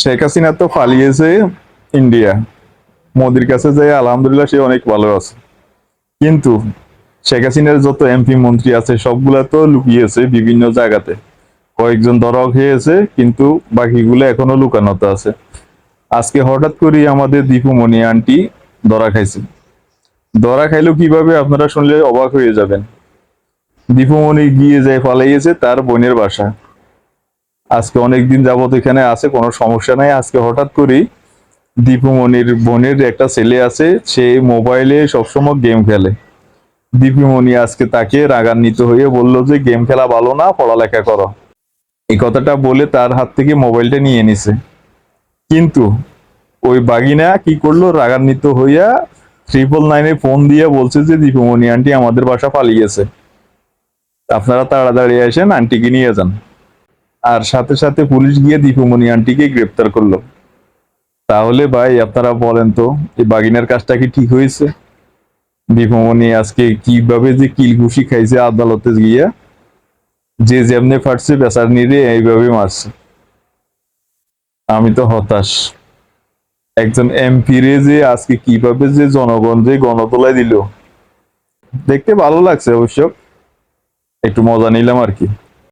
শেখ হাসিনা তো পালিয়েছে ইন্ডিয়া মোদির কাছে যে আলহামদুলিল্লাহ সে অনেক ভালো আছে। কিন্তু শেখ হাসিনার যত এমপি মন্ত্রী আছে, সবগুলা তো লুকিয়েছে বিভিন্ন জায়গাতে। কয়েকজন ধরা খেয়েছে, কিন্তু বাকিগুলো এখনও লুকানোতে আছে। আজকে হঠাৎ করে আমাদের দীপুমণি আন্টি ধরা খাইছে। ধরা খাইলো কীভাবে আপনারা শুনলে অবাক হয়ে যাবেন। দীপুমণি গিয়ে যায় পালাইয়েছে তার বোনের বাসা। আজকে অনেকদিন যাবত এখানে আছে, কোনো সমস্যা নাই। আজকে হঠাৎ করেই দীপুমণির বোনের একটা ছেলে আছে, সে মোবাইলে সবসময় গেম খেলে। দীপুমণি আজকে তাকে রাগান্বিত হয়ে বলল যে, গেম খেলা ভালো না, পড়ালেখা করো। এই কথাটা বলে তার হাত থেকে মোবাইলটা নিয়ে নিছে। কিন্তু ওই বাগিনা কি করল? রাগান্বিত হইয়া ট্রিপল নাইনে ফোন দিয়ে বলছে যে, দীপুমণি আন্টি আমাদের বাসা পালিয়েছে আপনারা তাড়াতাড়ি আসেন, আন্টিকে নিয়ে যান। আর সাথে সাথে পুলিশ গিয়ে দীপুমণি আন্টিকে গ্রেপ্তার করল। তাহলে ভাই, আপনারা বলেন তো, এই বাগিনার কাজটা কি ঠিক হয়েছে? দীপুমণি আজকে কীভাবে যে কিল ঘুষি খাইছে আদালতে গিয়া, যে যেমনে ফাটছে বেচার নিরে এইভাবে মারছে। আমি তো হতাশ। একজন এমপি রে যে আজকে কীভাবে যে জনগণ যে গণতলায় দিল, দেখতে ভালো লাগছে অবশ্য। একটু মজা নিলাম আর কি।